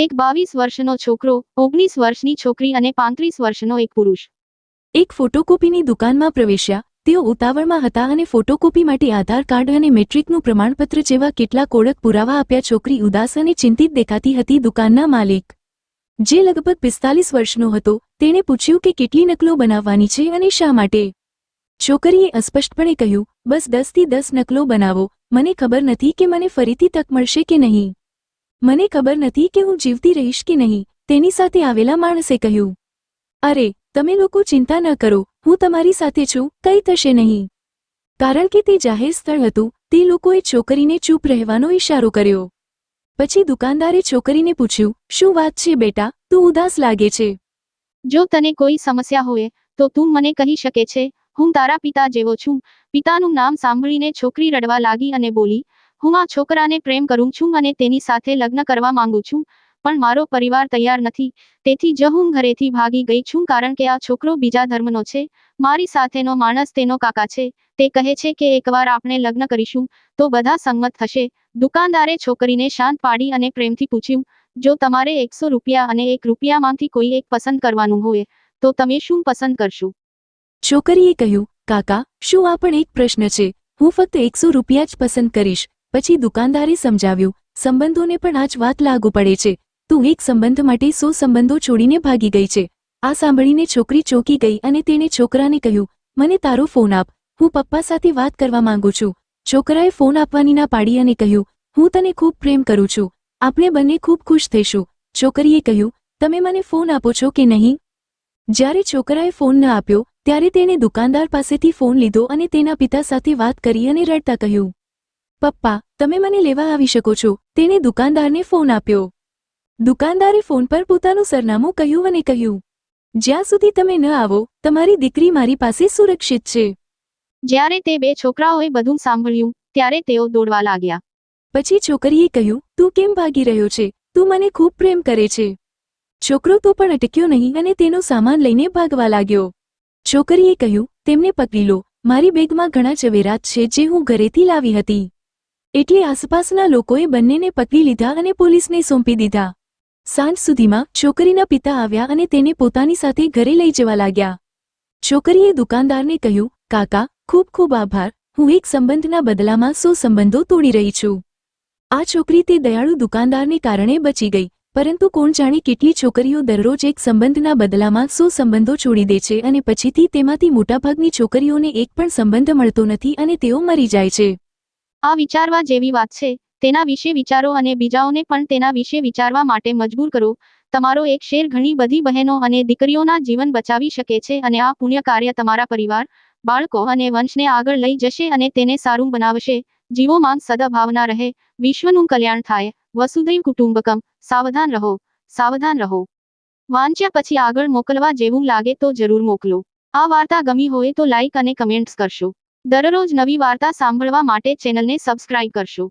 એક બાવીસ વર્ષનો છોકરો, ઓગણીસ વર્ષની છોકરી અને પાંત્રીસ વર્ષનો એક પુરુષ. એક ફોટોકોપીની દુકાનમાં પ્રવેશ્યા, તેઓ ઉતાવળમાં હતા અને ફોટોકોપી માટે આધાર કાર્ડ અને મેટ્રિકનું પ્રમાણપત્ર જેવા કેટલાક ઓળખ પુરાવા આપ્યા છોકરી ઉદાસ અને ચિંતિત દેખાતી હતી દુકાનના માલિક. જે લગભગ પિસ્તાલીસ વર્ષનો હતો, તેણે પૂછ્યું કે કેટલી નકલો બનાવવાની છે અને શા માટે? છોકરીએ અસ્પષ્ટપણે કહ્યું, બસ દસથી દસ નકલો બનાવો, મને ખબર નથી કે મને ફરીથી તક મળશે કે નહીં. મને ખબર નથી કે હું જીવતી રહીશ કે નહીં, તેની સાથે આવેલા માણસે કહ્યું. અરે, તમે લોકો ચિંતા ન કરો, હું તમારી સાથે છું, કંઈ થશે નહીં. કારણ કે તે જાહેર સ્થળ હતું, તે લોકોએ છોકરીને ચૂપ રહેવાનો ઇશારો કર્યો. પછી દુકાનદારે છોકરીને પૂછ્યું, શું વાત છે બેટા, તું ઉદાસ લાગે છે? જો તને કોઈ સમસ્યા હોય, તો તું મને કહી શકે છે, હું તારા પિતા જેવો છું. પિતાનું નામ સાંભળીને છોકરી રડવા લાગી અને બોલી હું આ છોકરાને પ્રેમ કરું છું અને તેની સાથે લગ્ન કરવા માંગુ છું, પણ મારો પરિવાર તૈયાર નથી. તેથી જ હું ઘરેથી ભાગી ગઈ છું કારણ કે આ છોકરો બીજા ધર્મનો છે. મારી સાથેનો માણસ તેનો કાકા છે. તે કહે છે કે એકવાર આપણે લગ્ન કરીશું, તો બધા સંમત થશે. દુકાનદારે છોકરીને શાંત પાડી અને પ્રેમથી પૂછ્યું, જો તમારે એકસો રૂપિયા અને એક રૂપિયામાંથી કોઈ એક પસંદ કરવાનું હોય, તો તમે શું પસંદ કરશો? છોકરીએ કહ્યું, કાકા, શું આ પણ એક પ્રશ્ન છે. હું ફક્ત એકસો રૂપિયા જ પસંદ કરીશ. પછી દુકાનદારે સમજાવ્યું, સંબંધોને પણ આ જ વાત લાગુ પડે છે. તું એક સંબંધ માટે સો સંબંધો છોડીને ભાગી ગઈ છે. આ સાંભળીને છોકરી ચોંકી ગઈ અને તેણે છોકરાને કહ્યું, મને તારો ફોન આપ. હું પપ્પા સાથે વાત કરવા માંગુ છું. છોકરાએ ફોન આપવાની ના પાડી અને કહ્યું, હું તને ખૂબ પ્રેમ કરું છું. આપણે બંને ખૂબ ખુશ થઈશું. છોકરીએ કહ્યું, તમે મને ફોન આપો છો કે નહીં? જ્યારે છોકરાએ ફોન ન આપ્યો, ત્યારે તેણે દુકાનદાર પાસેથી ફોન લીધો અને તેના પિતા સાથે વાત કરી અને રડતા કહ્યું પપ્પા તમે મને લેવા આવી શકો છો. તેણે દુકાનદારને ફોન આપ્યો. દુકાનદારે ફોન પર પોતાનું સરનામું કહ્યું અને કહ્યું જ્યાં સુધી તમે ન આવો તમારી દીકરી મારી પાસે સુરક્ષિત છે. જ્યારે તે બે છોકરાઓએ બધું સાંભળ્યું ત્યારે તેઓ દોડવા લાગ્યા. પછી છોકરીએ કહ્યું તું કેમ ભાગી રહ્યો છે? તું મને ખૂબ પ્રેમ કરે છે. છોકરો તો પણ અટક્યો નહીં અને તેનો સામાન લઈને ભાગવા લાગ્યો. છોકરીએ કહ્યું તેમને પકડી લો. મારી બેગમાં ઘણા ઝવેરાત છે જે હું ઘરેથી લાવી હતી. એટલે આસપાસના લોકોએ બંનેને પકડી લીધા અને પોલીસને સોંપી દીધા. સાંજ સુધીમાં છોકરીના પિતા આવ્યા અને તેને પોતાની સાથે ઘરે લઈ જવા લાગ્યા. છોકરીએ દુકાનદારને કહ્યું, કાકા, ખૂબ ખૂબ આભાર. હું એક સંબંધના બદલામાં સો સંબંધો તોડી રહી છું. આ છોકરી તે દયાળુ દુકાનદારને કારણે બચી ગઈ, પરંતુ કોણ જાણે કેટલી છોકરીઓ દરરોજ એક સંબંધના બદલામાં સો સંબંધો છોડી દે છે અને પછીથી તેમાંથી મોટાભાગની છોકરીઓને એક પણ સંબંધ મળતો નથી અને તેઓ મરી જાય છે. આ વિચારવા જેવી વાત છે. તેના વિશે વિચારો અને બીજાઓને પણ તેના વિશે વિચારવા માટે મજબૂર કરો. તમારો એક શેર ઘણી બધી બહેનો અને દીકરીઓના જીવન બચાવી શકે છે અને આ પુણ્ય કાર્ય તમારા પરિવાર, બાળકો અને વંશને આગળ લઈ જશે અને તેને સારું બનાવશે. જીવોમાં સદભાવના રહે. વિશ્વનું કલ્યાણ થાય. વસુદૈવ કુટુંબકમ. સાવધાન રહો. સાવધાન રહો. વાંચ્યા પછી આગળ મોકલવા જેવું લાગે તો જરૂર મોકલો. આ વાર્તા ગમી હોય તો લાઈક અને કમેન્ટ્સ કરશો. દરરોજ નવી વાર્તા સાંભળવા માટે ચેનલને સબસ્ક્રાઇબ કરશો.